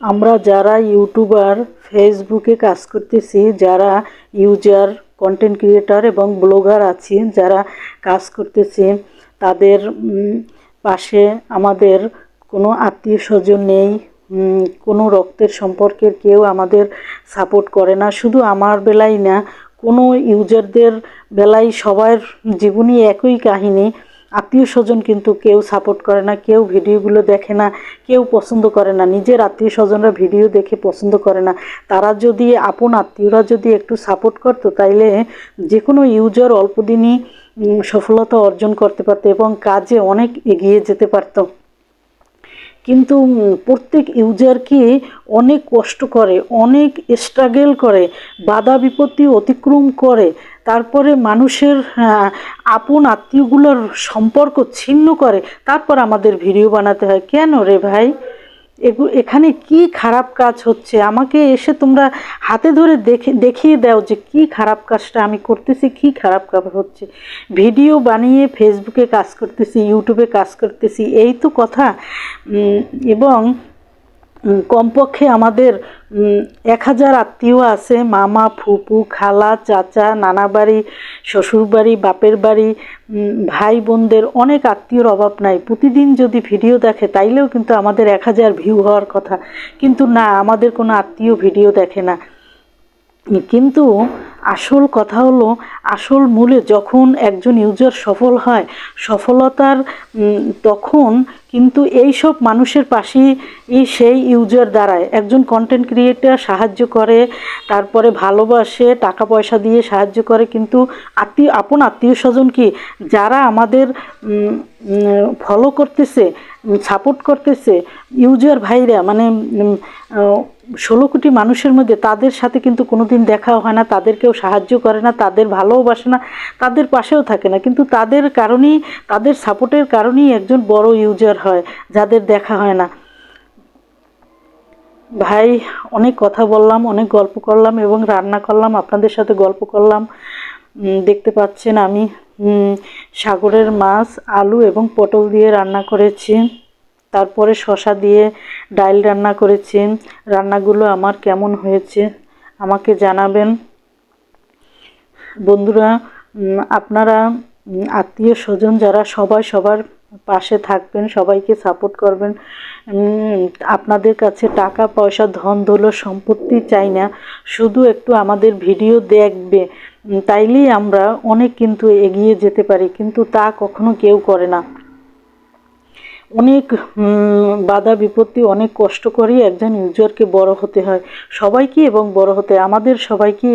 আমরা যারা ইউটিউবার, ফেসবুকে কাজ করতেছি, যারা ইউজার কন্টেন্ট ক্রিয়েটার এবং ব্লগার আছি, যারা কাজ করতেছি, তাদের পাশে আমাদের কোনো আত্মীয় স্বজন নেই কোনো রক্তের সম্পর্কের কেউ আমাদের সাপোর্ট করে না, শুধু আমার বেলায় না, কোনো ইউজারদের বেলায় সবার জীবনই একই কাহিনী। আত্মীয় স্বজন কিন্তু কেউ সাপোর্ট করে না, কেউ ভিডিওগুলো দেখে না, কেউ পছন্দ করে না, নিজের আত্মীয় স্বজনরা ভিডিও দেখে পছন্দ করে না। তারা যদি, আপন আত্মীয়রা যদি একটু সাপোর্ট করতো, তাইলে যে কোনো ইউজার অল্প দিনই সফলতা অর্জন করতে পারতো এবং কাজে অনেক এগিয়ে যেতে পারতো। কিন্তু প্রত্যেক ইউজারকে অনেক কষ্ট করে, অনেক স্ট্রাগল করে, বাধা বিপত্তি অতিক্রম করে তারপরে মানুষের আপন আত্মীয়গুলোর সম্পর্ক ছিন্ন করে, তারপর আমাদের ভিডিও বানাতে হয়। কেন রে ভাই? এগু, এখানে কি খারাপ কাজ হচ্ছে? আমাকে এসে তোমরা হাতে ধরে দেখে, দেখিয়ে দাও যে কি খারাপ কাজটা আমি করতেছি, কি খারাপ কাজ হচ্ছে। ভিডিও বানিয়ে ফেসবুকে কাজ করতেছি ইউটিউবে কাজ করতেছি, এই তো কথা। এবং কমপক্ষে আমাদের এক হাজার আত্মীয় আছে, মামা, ফুপু, খালা, চাচা, নানা বাড়ি, শ্বশুর বাড়ি, বাপের বাড়ি ভাই বোনদের অনেক আত্মীয়র অভাব নাই। প্রতিদিন যদি ভিডিও দেখে, তাইলেও কিন্তু আমাদের এক হাজার ভিউ হওয়ার কথা। কিন্তু না, আমাদের কোনো আত্মীয় ভিডিও দেখে না। কিন্তু আসল কথা হলো, আসল মূলে যখন একজন ইউজার সফল হয়, সফলতার তখন কিন্তু এই সব মানুষের পাশেই সেই ইউজার দাঁড়ায়। একজন কন্টেন্ট ক্রিয়েটার সাহায্য করে, তারপরে ভালোবাসে টাকা পয়সা দিয়ে সাহায্য করে, কিন্তু আত্মীয়, আপন আত্মীয় স্বজন কি, যারা আমাদের ফলো করতেছে সাপোর্ট করতেছে ইউজার ভাইরা মানে ষোলো কোটি মানুষের মধ্যে তাদের সাথে কিন্তু কোনো দিন দেখা হয় না, তাদেরকেও সাহায্য করে না, তাদের ভালোবাসে না, তাদের পাশেও থাকে না। কিন্তু তাদের কারণেই, তাদের সাপোর্টের কারণেই একজন বড় ইউজার হয়, যাদের দেখা হয় না। ভাই, অনেক কথা বললাম, অনেক গল্প করলাম এবং রান্না করলাম, আপনাদের সাথে গল্প করলাম। দেখতে পাচ্ছেন আমি সাগরের মাছ, আলু এবং পটল দিয়ে রান্না করেছি। তারপরে শশা দিয়ে ডাল রান্না করেছি। রান্নাগুলো আমার কেমন হয়েছে আমাকে জানাবেন। বন্ধুরা আপনারা আত্মীয় স্বজন যারা সবাই সবার পাশে থাকবেন, সবাইকে সাপোর্ট করবেন। আপনাদের কাছে টাকা, পয়সা, ধন, দৌলত, সম্পত্তি চাই না। শুধু একটু আমাদের ভিডিও দেখবে। তাইলেই আমরা অনেক কিন্তু এগিয়ে যেতে পারি, কিন্তু তা কখনো কেউ করে না। অনেক বাধা বিপত্তি, অনেক কষ্ট করেই একজন ইউজারকে বড় হতে হয় সবাইকে এবং বড় হতে। আমাদের সবাইকে